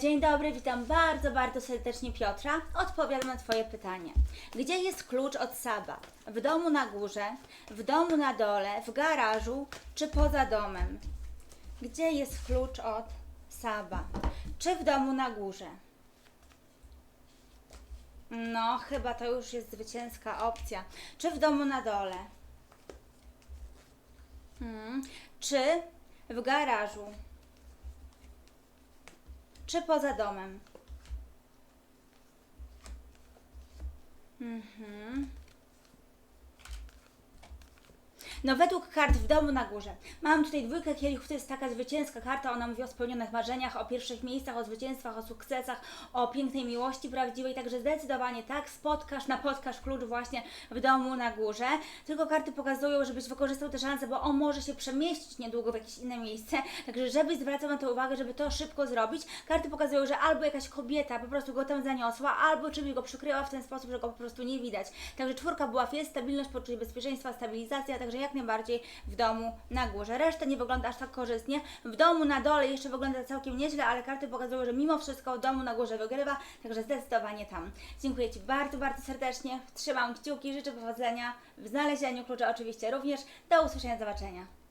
Dzień dobry, witam bardzo, bardzo serdecznie Piotra. Odpowiadam na Twoje pytanie. Gdzie jest klucz od Saba? W domu na górze, w domu na dole, w garażu czy poza domem? Gdzie jest klucz od Saba? Czy w domu na górze? No, chyba to już jest zwycięska opcja. Czy w domu na dole? Hmm. Czy w garażu? Czy poza domem? Mhm. No według kart w domu na górze. Mam tutaj dwójkę kielichów, to jest taka zwycięska karta, ona mówi o spełnionych marzeniach, o pierwszych miejscach, o zwycięstwach, o sukcesach, o pięknej miłości prawdziwej, także zdecydowanie tak, spotkasz, napotkasz klucz właśnie w domu na górze. Tylko karty pokazują, żebyś wykorzystał tę szansę, bo on może się przemieścić niedługo w jakieś inne miejsce, także żebyś zwracał na to uwagę, żeby to szybko zrobić. Karty pokazują, że albo jakaś kobieta po prostu go tam zaniosła, albo czymś go przykryła w ten sposób, że go po prostu nie widać. Także czwórka była jest stabilność, poczucie bezpieczeństwa, stabilizacja, także jak najbardziej w domu na górze. Reszta nie wygląda aż tak korzystnie. W domu na dole jeszcze wygląda całkiem nieźle, ale karty pokazują, że mimo wszystko w domu na górze wygrywa, także zdecydowanie tam. Dziękuję Ci bardzo, bardzo serdecznie. Trzymam kciuki, życzę powodzenia w znalezieniu klucza oczywiście również. Do usłyszenia, zobaczenia.